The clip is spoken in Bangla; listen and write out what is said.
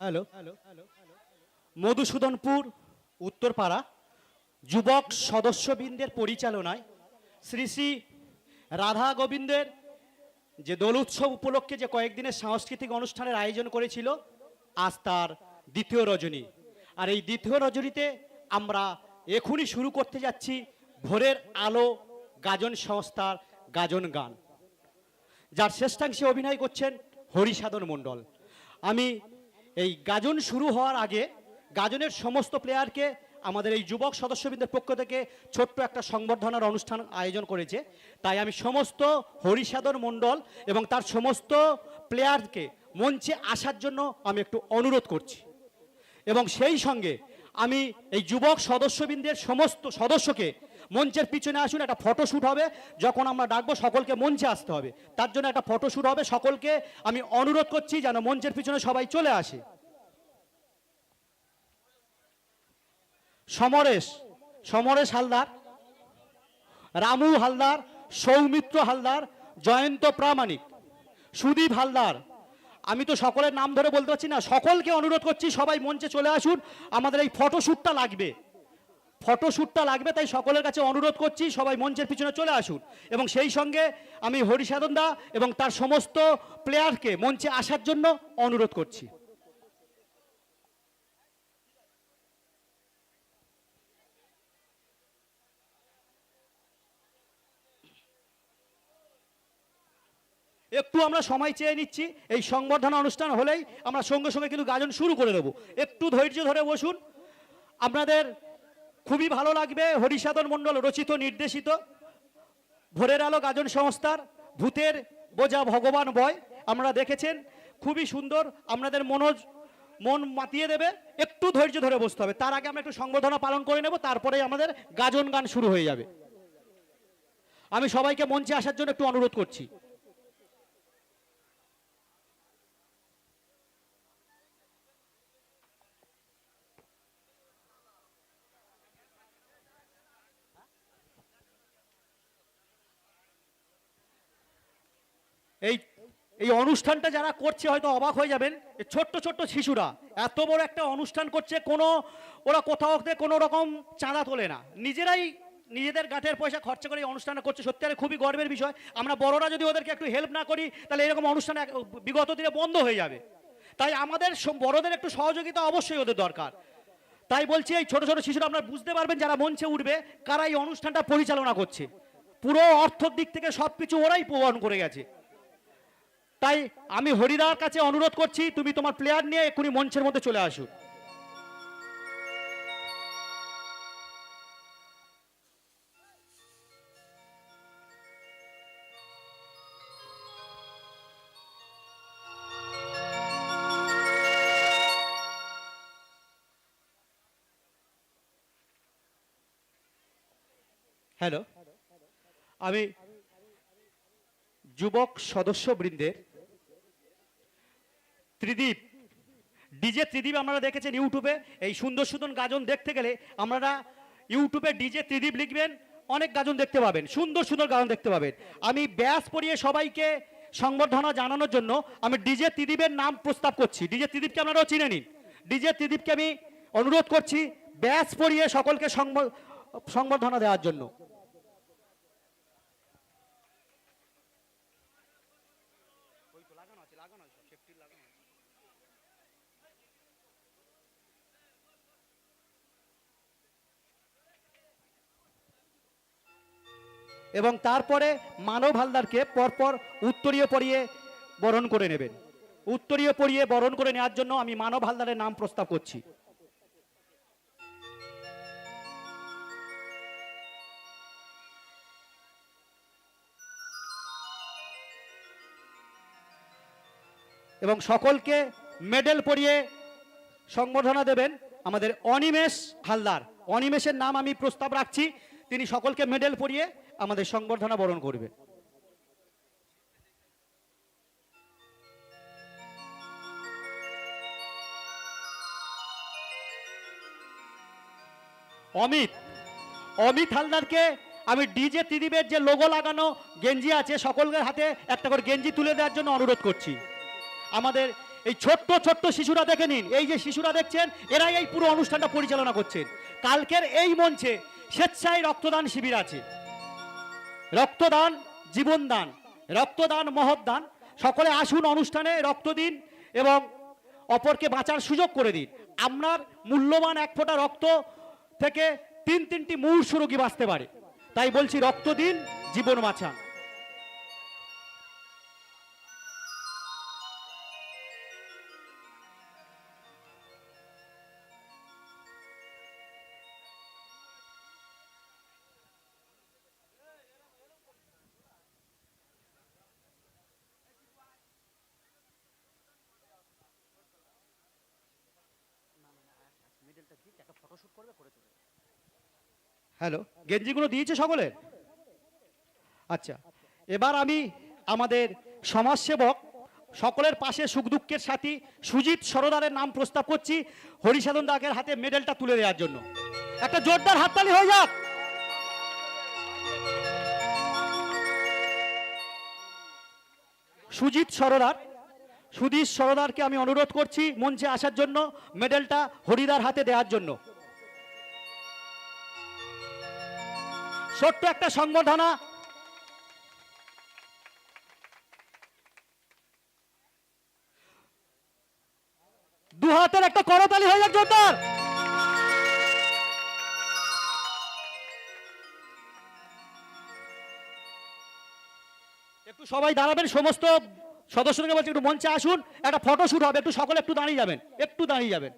হ্যালো। মধুসূদনপুর, উত্তরপাড়া, যুবক সদস্যবৃন্দের পরিচালনায় শ্রী শ্রী রাধা গোবিন্দের যে দোল উৎসব উপলক্ষে যে কয়েকদিনের সাংস্কৃতিক অনুষ্ঠানের আয়োজন করেছিল, আজ তার দ্বিতীয় রজনী। আর এই দ্বিতীয় রজনীতে আমরা এখনই শুরু করতে যাচ্ছি ভোরের আলো গাজন সংস্থার গাজন গান। যার শ্রেষ্ঠাংশে অভিনয় করছেন হরিসাধন মণ্ডল। আমি এই গাজন শুরু হওয়ার আগে গাজনের সমস্ত প্লেয়ারকে আমাদের এই যুবক সদস্যবৃন্দের পক্ষ থেকে ছোট্ট একটা সংবর্ধনার অনুষ্ঠান আয়োজন করেছে। তাই আমি সমস্ত হরিসাধন মণ্ডল এবং তার সমস্ত প্লেয়ারকে মঞ্চে আসার জন্য আমি একটু অনুরোধ করছি। এবং সেই সঙ্গে আমি এই যুবক সদস্যবৃন্দের সমস্ত সদস্যকে মঞ্চের পিছনে আসুন, একটা ফটোশ্যুট হবে। যখন আমরা ডাকবো, সকলকে মঞ্চে আসতে হবে। তার জন্য একটা ফটোশ্যুট হবে। সকলকে আমি অনুরোধ করছি যেন মঞ্চের পিছনে সবাই চলে আসে। সমরেশ সমরেশ হালদার, রামু হালদার, সৌমিত্র হালদার, জয়ন্ত প্রামাণিক, সুদীপ হালদার। আমি তো সকলের নাম ধরে বলতে পারছি না। সকলকে অনুরোধ করছি সবাই মঞ্চে চলে আসুন। আমাদের এই ফটোশ্যুটটা লাগবে। ফটোশ্যুটটা লাগবে, তাই সকলের কাছে অনুরোধ করছি, সবাই মঞ্চের পিছনে চলে আসুন। এবং সেই সঙ্গে আমি হরিসাধন দা এবং তার সমস্ত প্লেয়ারকে মঞ্চে আসার জন্য অনুরোধ করছি। একটু আমরা সময় চেয়ে নিচ্ছি, এই সংবর্ধনা অনুষ্ঠান হলেই আমরা সঙ্গে সঙ্গে কিন্তু গাজন শুরু করে দেবো। একটু ধৈর্য ধরে বসুন। আপনাদের খুবই ভালো লাগবে, হরিসাধন মণ্ডল রচিত, নির্দেশিত। ভোরের আলো গাজন সংস্থার, ভূতের বোঝা ভগবান বয়, আমরা দেখেছেন, খুবই সুন্দর, আপনাদের মনোজ, মন মাতিয়ে দেবে, একটু ধৈর্য ধরে বসতে হবে। তার আগে আমরা একটু সংবর্ধনা পালন করে নেব, তারপরেই আমাদের গাজন গান শুরু হয়ে যাবে। আমি সবাইকে মঞ্চে আসার জন্য একটু অনুরোধ করছি। এই এই অনুষ্ঠানটা যারা করছে হয়তো অবাক হয়ে যাবেন ছোট্ট ছোট্ট শিশুরা, এত বড় একটা অনুষ্ঠান করছে, কোনো, ওরা কোথাও কোনো রকম চাঁদা তোলে না। নিজেরাই নিজেদের গাঁটের পয়সা খরচা করে এই অনুষ্ঠানটা করছে, সত্যি আর খুবই গর্বের বিষয়। আমরা বড়রা যদি ওদেরকে একটু হেল্প না করি, তাহলে এরকম অনুষ্ঠান বিগত দিনে বন্ধ হয়ে যাবে। তাই আমাদের বড়দের একটু সহযোগিতা অবশ্যই ওদের দরকার। তাই বলছি, এই ছোট ছোট শিশুরা আপনারা বুঝতে পারবেন যারা মঞ্চে উঠবে, কারা এই অনুষ্ঠানটা পরিচালনা করছে। পুরো অর্থর দিক থেকে সব কিছু ওরাই প্রবহন করে গেছে। তাই আমি হরিদার কাছে অনুরোধ করছি, তুমি তোমার প্লেয়ার নিয়ে এক্ষুনি মঞ্চের মধ্যে চলে আসো। হ্যালো আমি যুবক সদস্যবৃন্দের, ত্রিদীপ, ডিজে ত্রিদীপ আপনারা দেখেছেন ইউটিউবে, এই সুন্দর সুন্দর গাজন দেখতে গেলে আপনারা ইউটিউবে ডিজে ত্রিদীপ লিখবেন, অনেক গাজন দেখতে পাবেন, সুন্দর সুন্দর গাজন দেখতে পাবেন। আমি ব্যাস পরিয়ে সবাইকে সংবর্ধনা জানানোর জন্য আমি ডিজে ত্রিদীপের নাম প্রস্তাব করছি। ডিজে ত্রিদীপকে আপনারাও চিনে নিন। ডিজে ত্রিদীপকে আমি অনুরোধ করছি, ব্যাস পরিয়ে সকলকে সংব- সংবর্ধনা দেওয়ার জন্য। এবং তারপরে মানব হালদারকে পরপর উত্তরীয় পরিয়ে বরণ করে নেবেন। উত্তরীয় পরিয়ে বরণ করে নেওয়ার জন্য আমি মানব হালদারের নাম প্রস্তাব করছি। এবং সকলকে মেডেল পরিয়ে সংবর্ধনা দেবেন আমাদের অনিমেষ হালদার। অনিমেষের নাম আমি প্রস্তাব রাখছি। তিনি সকলকে মেডেল পরিয়ে আমাদের সংবর্ধনা বরণ করবেন অমিত অমিত হালদারকে আমি ডিজে ত্রিদীপের যে লোগো লাগানো গেঞ্জি আছে সকলের হাতে একটা করে গেঞ্জি তুলে দেওয়ার জন্য অনুরোধ করছি। আমাদের এই ছোট্ট ছোট্ট শিশুরা দেখে নিন। এই যে শিশুরা দেখছেন, এরাই এই পুরো অনুষ্ঠানটা পরিচালনা করছেন। কালকের এই মঞ্চে স্বেচ্ছায় রক্তদান শিবির আছে। রক্তদান, জীবনদান, রক্তদান, মহৎদান। সকলে আসুন অনুষ্ঠানে রক্ত দিন এবং অপরকে বাঁচার সুযোগ করে দিন। আপনার মূল্যবান এক ফোঁটা রক্ত থেকে তিন তিনটি মূর্ষ রোগী বাঁচতে পারে। তাই বলছি রক্ত দিন, জীবন বাঁচান। হ্যালো, গেঞ্জিগুলো দিয়েছে সকলে? আচ্ছা এবার আমি আমাদের সমাজসেবক, সকলের পাশে সুখ দুঃখের সাথী সুজিত সরদারের নাম প্রস্তাব করছি হরিসাধন দাগের হাতে মেডেলটা তুলে দেওয়ার জন্য। একটা জোরদার হাততালি হয়ে যাক। সুজিত সরদার, সুদীপ সরদারকে আমি অনুরোধ করছি মঞ্চে আসার জন্য, মেডেলটা হরিদার হাতে দেওয়ার জন্য। ছোট্ট একটা সংবর্ধনা। দু হাতের একটা করতালি হয়ে যাক জোরদার। একটু সবাই দাঁড়াবেন, সমস্ত সদস্যদেরকে বলছি, একটু মঞ্চে আসুন, একটা ফটো শুট হবে, একটু সকলে একটু দাঁড়িয়ে যাবেন, একটু দাঁড়িয়ে যাবেন।